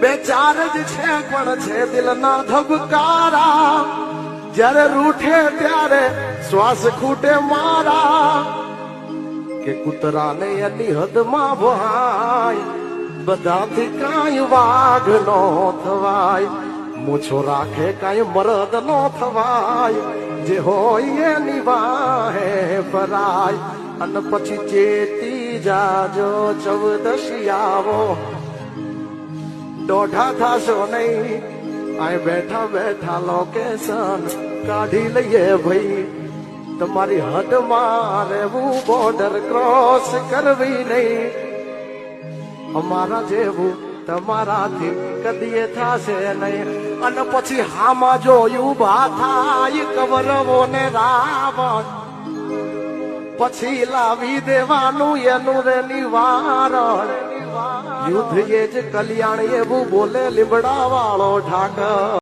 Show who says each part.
Speaker 1: બે ચાર જ છે, પણ છે દિલના ધબકારા. જ્યારે રૂઠે ત્યારે શ્વાસ ખૂટે મારા. કે કૂતરાને એની હદમાં વહાય, બધાથી કાંઈ વાઘ નો થવાય. મૂછો રાખે કાંઈ મરદ નો થવાય, જે હોય એની વાહે ફરાય. અને પછી ચેતી જાજો, ચૌદશી આવો દોઢા થાશો નહીં. અહીં બેઠા બેઠા લોકેશન કાઢી લઈએ ભાઈ. તમારી હદમાં રહેવું બોર્ડર ક્રોસ કરવી નહીં. અમારા જેવું તમારાથી કદીએ થશે નહીં. અને પછી હામાં જોયું ભા થાય કવરવો ને રાવણ. પછી લાવી દેવાનું એનું રે નિવારણ યુદ્ધ એ જ કલ્યાણ એવું બોલે લીમડા વાળો ઠાકર